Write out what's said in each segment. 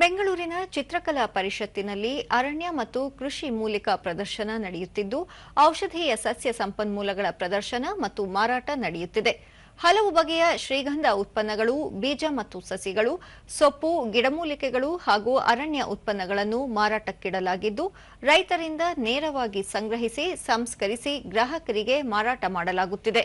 ಬೆಂಗಳೂರಿನ ಚಿತ್ರಕಲಾ ಪರಿಷತ್ತಿನಲ್ಲಿ ಅರಣ್ಯ ಮತ್ತು ಕೃಷಿ ಮೂಲಿಕ ಪ್ರದರ್ಶನ ನಡೆಯುತ್ತಿದ್ದು, ಔಷಧೀಯ ಸಸ್ಯ ಸಂಪನ್ಮೂಲಗಳ ಪ್ರದರ್ಶನ ಮತ್ತು ಮಾರಾಟ ನಡೆಯುತ್ತಿದೆ. ಹಲವು ಬಗೆಯ ಶ್ರೀಗಂಧ ಉತ್ಪನ್ನಗಳು, ಬೀಜ ಮತ್ತು ಸಸಿಗಳು, ಸೊಪ್ಪು, ಗಿಡಮೂಲಿಕೆಗಳು ಹಾಗೂ ಅರಣ್ಯ ಉತ್ಪನ್ನಗಳನ್ನು ಮಾರಾಟಕ್ಕಿಡಲಾಗಿದ್ದು, ರೈತರಿಂದ ನೇರವಾಗಿ ಸಂಗ್ರಹಿಸಿ, ಸಂಸ್ಕರಿಸಿ ಗ್ರಾಹಕರಿಗೆ ಮಾರಾಟ ಮಾಡಲಾಗುತ್ತಿದೆ.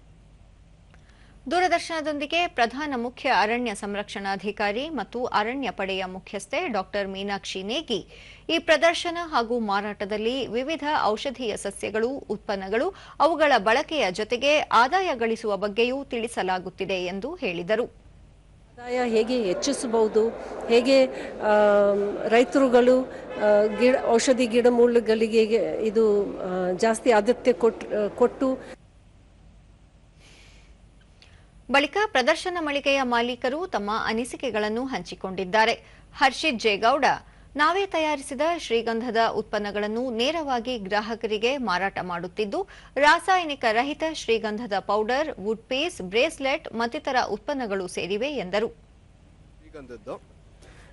ದೂರದರ್ಶನದೊಂದಿಗೆ ಪ್ರಧಾನ ಮುಖ್ಯ ಅರಣ್ಯ ಸಂರಕ್ಷಣಾಧಿಕಾರಿ ಮತ್ತು ಅರಣ್ಯ ಪಡೆಯ ಮುಖ್ಯಸ್ಥೆ ಡಾಕ್ಟರ್ ಮೀನಾಕ್ಷಿ ನೇಗಿ. ಈ ಪ್ರದರ್ಶನ ಹಾಗೂ ಮಾರಾಟದಲ್ಲಿ ವಿವಿಧ ಔಷಧೀಯ ಸಸ್ಯಗಳು, ಉತ್ಪನ್ನಗಳು, ಅವುಗಳ ಬಳಕೆಯ ಜೊತೆಗೆ ಆದಾಯ ಗಳಿಸುವ ಬಗ್ಗೆಯೂ ತಿಳಿಸಲಾಗುತ್ತಿದೆ ಎಂದು ಹೇಳಿದರು. ಆದಾಯ ಹೇಗೆ ಹೆಚ್ಚಿಸಬಹುದು? ಹೇಗೆ ರೈತರುಗಳು ಗಿಡ, ಔಷಧಿ ಗಿಡಮೂಲಗಳಿಗೆ ಇದು ಜಾಸ್ತಿ ಆದ್ಯತೆ ಕೊಟ್, ಕೊಟ್ಟು ಬಳಿಕ ಪ್ರದರ್ಶನ ಮಳಿಗೆಯ ಮಾಲೀಕರು ತಮ್ಮ ಅನಿಸಿಕೆಗಳನ್ನು ಹಂಚಿಕೊಂಡಿದ್ದಾರೆ. ಹರ್ಷಿತ್ ಜೇಗೌಡ ನಾವೇ ತಯಾರಿಸಿದ ಶ್ರೀಗಂಧದ ಉತ್ಪನ್ನಗಳನ್ನು ನೇರವಾಗಿ ಗ್ರಾಹಕರಿಗೆ ಮಾರಾಟ ಮಾಡುತ್ತಿದ್ದು, ರಾಸಾಯನಿಕ ರಹಿತ ಶ್ರೀಗಂಧದ ಪೌಡರ್, ವುಡ್ ಪೀಸ್, ಬ್ರೇಸ್ಲೆಟ್ ಮತ್ತಿತರ ಉತ್ಪನ್ನಗಳು ಸೇರಿವೆ ಎಂದರು.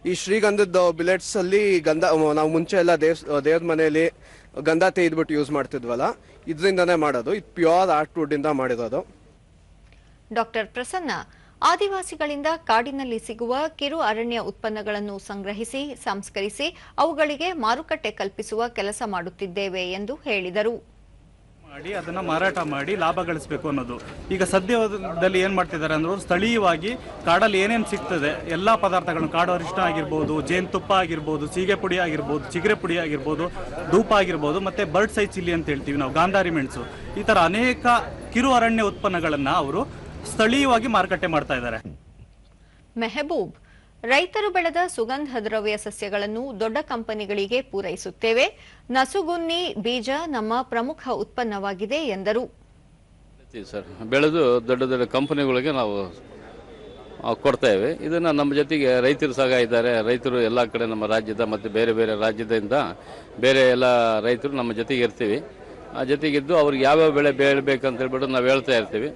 ಈ ಶ್ರೀಗಂಧದ ಬಿಲೆಟ್ಸ್ ಅಲ್ಲಿ ಗಂಧ, ನಾವು ಮುಂಚೆ ಎಲ್ಲ ದೇವ್ ಮನೆಯಲ್ಲಿ ಗಂಧ ತೆಗೆದ್ಬಿಟ್ಟು ಯೂಸ್ ಮಾಡ್ತಿದ್ವಲ್ಲ, ಇದರಿಂದನೇ ಮಾಡೋದು. ಇದು ಪ್ಯೂರ್ ಆರ್ಟ್ ವುಡ್ ಇಂದ ಮಾಡಿರೋದು. ಡಾಕ್ಟರ್ ಪ್ರಸನ್ನ, ಆದಿವಾಸಿಗಳಿಂದ ಕಾಡಿನಲ್ಲಿ ಸಿಗುವ ಕಿರು ಅರಣ್ಯ ಉತ್ಪನ್ನಗಳನ್ನು ಸಂಗ್ರಹಿಸಿ, ಸಂಸ್ಕರಿಸಿ, ಅವುಗಳಿಗೆ ಮಾರುಕಟ್ಟೆ ಕಲ್ಪಿಸುವ ಕೆಲಸ ಮಾಡುತ್ತಿದ್ದೇವೆ ಎಂದು ಹೇಳಿದರು. ಮಾಡಿ, ಅದನ್ನ ಮಾರಾಟ ಮಾಡಿ, ಲಾಭ ಗಳಿಸಬೇಕು ಅನ್ನೋದು. ಈಗ ಸದ್ಯದಲ್ಲಿ ಏನು ಮಾಡ್ತಿದ್ದಾರೆ ಅಂದ್ರೆ ಸ್ಥಳೀಯವಾಗಿ ಕಾಡಲ್ಲಿ ಏನೇನು ಸಿಗ್ತದೆ, ಎಲ್ಲಾ ಪದಾರ್ಥಗಳನ್ನು, ಕಾಡು ಅರಿಶಿಣ ಆಗಿರ್ಬೋದು, ಜೇನುತುಪ್ಪ ಆಗಿರ್ಬೋದು, ಸೀಗೆ ಪುಡಿ ಆಗಿರ್ಬೋದು, ಚಿಗರೆ ಪುಡಿ ಆಗಿರ್ಬೋದು, ಧೂಪ ಆಗಿರ್ಬೋದು, ಮತ್ತೆ ಬರ್ಡ್ ಸೈ ಚಿಲ್ಲಿ ಅಂತ ಹೇಳ್ತೀವಿ ನಾವು, ಗಾಂಧಾರಿ ಮೆಣಸು. ಈ ಥರ ಅನೇಕ ಕಿರು ಅರಣ್ಯ ಉತ್ಪನ್ನಗಳನ್ನು ಅವರು ಸ್ಥಳೀಯವಾಗಿ ಮಾರುಕಟ್ಟೆ ಮಾಡ್ತಾ ಇದ್ದಾರೆ. ಮೆಹಬೂಬ್ ರೈತರು ಬೆಳೆದ ಸುಗಂಧ ದ್ರವ್ಯ ಸಸ್ಯಗಳನ್ನು ದೊಡ್ಡ ಕಂಪನಿಗಳಿಗೆ ಪೂರೈಸುತ್ತೇವೆ. ನಸುಗುನ್ನಿ ಬೀಜ ನಮ್ಮ ಪ್ರಮುಖ ಉತ್ಪನ್ನವಾಗಿದೆ ಎಂದರು. ಸರ್. ಬೆಳೆದು ದೊಡ್ಡ ದೊಡ್ಡ ಕಂಪನಿಗಳಿಗೆ ನಾವು ಕೊಡ್ತೇವೆ ಇದನ್ನು ನಮ್ಮ ಜೊತೆಗೆ ರೈತರು ಸಹ ಇದ್ದಾರೆ. ರೈತರು ಎಲ್ಲ ಕಡೆ ನಮ್ಮ ರಾಜ್ಯದ ಮತ್ತು ಬೇರೆ ಬೇರೆ ರಾಜ್ಯದಿಂದ ಬೇರೆ ಎಲ್ಲ ರೈತರು ನಮ್ಮ ಜೊತೆಗೆ ಇರ್ತೀವಿ. ಆ ಜೊತೆಗಿದ್ದು ಅವ್ರಿಗೆ ಯಾವ್ಯಾವ ಬೆಳೆ ಬೆಳಿಬೇಕಂತ ಹೇಳ್ಬಿಟ್ಟು ನಾವು ಹೇಳ್ತಾ ಇರ್ತೀವಿ.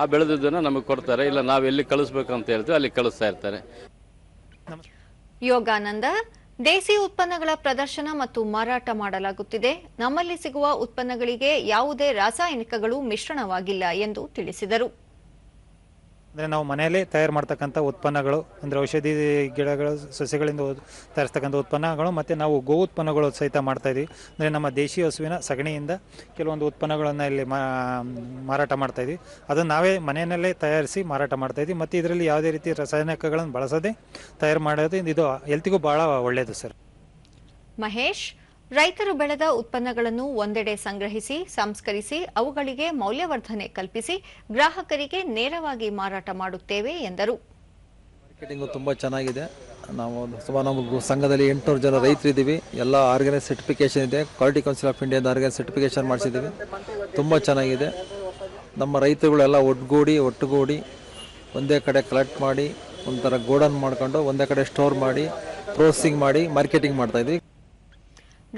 ಆ ಬೆಳೆದಿದ್ದನ್ನು ನಮಗೆ ಕೊಡ್ತಾರೆ. ಇಲ್ಲ, ನಾವು ಎಲ್ಲಿ ಕಳಿಸ್ಬೇಕಂತ ಹೇಳ್ತೀವಿ, ಅಲ್ಲಿ ಕಳಿಸ್ತಾ ಇರ್ತಾರೆ. ಯೋಗಾನಂದ ದೇಸಿ ಉತ್ಪನ್ನಗಳ ಪ್ರದರ್ಶನ ಮತ್ತು ಮಾರಾಟ ಮಾಡಲಾಗುತ್ತಿದೆ. ನಮ್ಮಲ್ಲಿ ಸಿಗುವ ಉತ್ಪನ್ನಗಳಿಗೆ ಯಾವುದೇ ರಾಸಾಯನಿಕಗಳು ಮಿಶ್ರಣವಾಗಿಲ್ಲ ಎಂದು ತಿಳಿಸಿದರು. ಅಂದರೆ ನಾವು ಮನೆಯಲ್ಲೇ ತಯಾರು ಮಾಡ್ತಕ್ಕಂಥ ಉತ್ಪನ್ನಗಳು, ಅಂದರೆ ಔಷಧಿ ಗಿಡಗಳು, ಸಸ್ಯಗಳಿಂದ ತಯಾರಿಸ್ತಕ್ಕಂಥ ಉತ್ಪನ್ನಗಳು, ಮತ್ತು ನಾವು ಗೋ ಉತ್ಪನ್ನಗಳು ಸಹಿತ ಮಾಡ್ತಾ ಇದೀವಿ. ಅಂದರೆ ನಮ್ಮ ದೇಶಿ ಹಸುವಿನ ಸಗಣಿಯಿಂದ ಕೆಲವೊಂದು ಉತ್ಪನ್ನಗಳನ್ನು ಇಲ್ಲಿ ಮಾರಾಟ ಮಾಡ್ತಾ ಇದೀವಿ. ಅದನ್ನು ನಾವೇ ಮನೆಯಲ್ಲೇ ತಯಾರಿಸಿ ಮಾರಾಟ ಮಾಡ್ತಾ ಇದೀವಿ. ಮತ್ತು ಇದರಲ್ಲಿ ಯಾವುದೇ ರೀತಿ ರಾಸಾಯನಿಕಗಳನ್ನು ಬಳಸದೆ ತಯಾರು ಮಾಡೋದು ಇದು ಹೆಲ್ತಿಗೂ ಭಾಳ ಒಳ್ಳೆಯದು ಸರ್. ಮಹೇಶ್ ರೈತರು ಬೆಳೆದ ಉತ್ಪನ್ನಗಳನ್ನು ಒಂದೆಡೆ ಸಂಗ್ರಹಿಸಿ, ಸಂಸ್ಕರಿಸಿ, ಅವುಗಳಿಗೆ ಮೌಲ್ಯವರ್ಧನೆ ಕಲ್ಪಿಸಿ ಗ್ರಾಹಕರಿಗೆ ನೇರವಾಗಿ ಮಾರಾಟ ಮಾಡುತ್ತೇವೆ ಎಂದರು. ಮಾರ್ಕೆಟಿಂಗು ತುಂಬ ಚೆನ್ನಾಗಿದೆ. ನಾವು ಸುಮಾರು ನಮ್ಮ ಸಂಘದಲ್ಲಿ ಎಂಟುನೂರು ಜನ ರೈತರಿದ್ದೀವಿ. ಎಲ್ಲ ಆರ್ಗನೈಸ್ ಸರ್ಟಿಫಿಕೇಷನ್ ಇದೆ. ಕ್ವಾಲಿಟಿ ಕೌನ್ಸಿಲ್ ಆಫ್ ಇಂಡಿಯಾದ ಆರ್ಗನೈಸ್ ಸರ್ಟಿಫಿಕೇಷನ್ ಮಾಡಿಸಿದ್ದೀವಿ. ತುಂಬ ಚೆನ್ನಾಗಿದೆ. ನಮ್ಮ ರೈತರುಗಳೆಲ್ಲ ಒಟ್ಗೂಡಿ, ಒಟ್ಟುಗೂಡಿ ಒಂದೇ ಕಡೆ ಕಲೆಕ್ಟ್ ಮಾಡಿ, ಒಂಥರ ಗೋಡನ್ ಮಾಡ್ಕೊಂಡು ಒಂದೇ ಕಡೆ ಸ್ಟೋರ್ ಮಾಡಿ ಪ್ರೋಸೆಸಿಂಗ್ ಮಾಡಿ ಮಾರ್ಕೆಟಿಂಗ್ ಮಾಡ್ತಾಯಿದ್ವಿ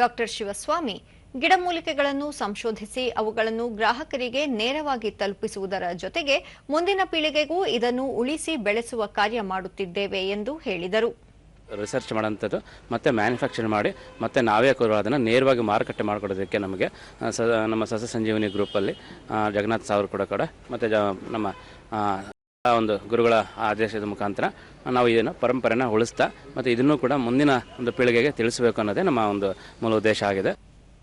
ಡಾಕ್ಟರ್ ಶಿವಸ್ವಾಮಿ, ಗಿಡಮೂಲಿಕೆಗಳನ್ನು ಸಂಶೋಧಿಸಿ ಅವುಗಳನ್ನು ಗ್ರಾಹಕರಿಗೆ ನೇರವಾಗಿ ತಲುಪಿಸುವುದರ ಜೊತೆಗೆ ಮುಂದಿನ ಪೀಳಿಗೆಗೂ ಇದನ್ನು ಉಳಿಸಿ ಬೆಳೆಸುವ ಕಾರ್ಯ ಮಾಡುತ್ತಿದ್ದೇವೆ ಎಂದು ಹೇಳಿದರು. ರಿಸರ್ಚ್ ಮಾಡೋಂಥದ್ದು ಮತ್ತು ಮ್ಯಾನುಫ್ಯಾಕ್ಚರ್ ಮಾಡಿ, ಮತ್ತು ನಾವೇ ಕೂಡ ಅದನ್ನು ನೇರವಾಗಿ ಮಾರುಕಟ್ಟೆ ಮಾಡಿಕೊಡೋದಕ್ಕೆ ನಮಗೆ ಸ, ನಮ್ಮ ಸಸ್ಯ ಸಂಜೀವಿನಿ ಗ್ರೂಪಲ್ಲಿ ಜಗನ್ನಾಥ್ ಸಾವ್ರು ಕೂಡ ಕೂಡ, ಮತ್ತು ನಮ್ಮ ಒಂದು ಗುರುಗಳ ಆದೇಶದ ಮುಖಾಂತರ ನಾವು ಇದನ್ನು ಪರಂಪರೆನ ಉಳಿಸ್ತಾ ಮತ್ತು ಇದನ್ನು ಕೂಡ ಮುಂದಿನ ಒಂದು ಪೀಳಿಗೆಗೆ ತಿಳಿಸಬೇಕು ಅನ್ನೋದೇ ನಮ್ಮ ಒಂದು ಮೂಲ ಉದ್ದೇಶ ಆಗಿದೆ.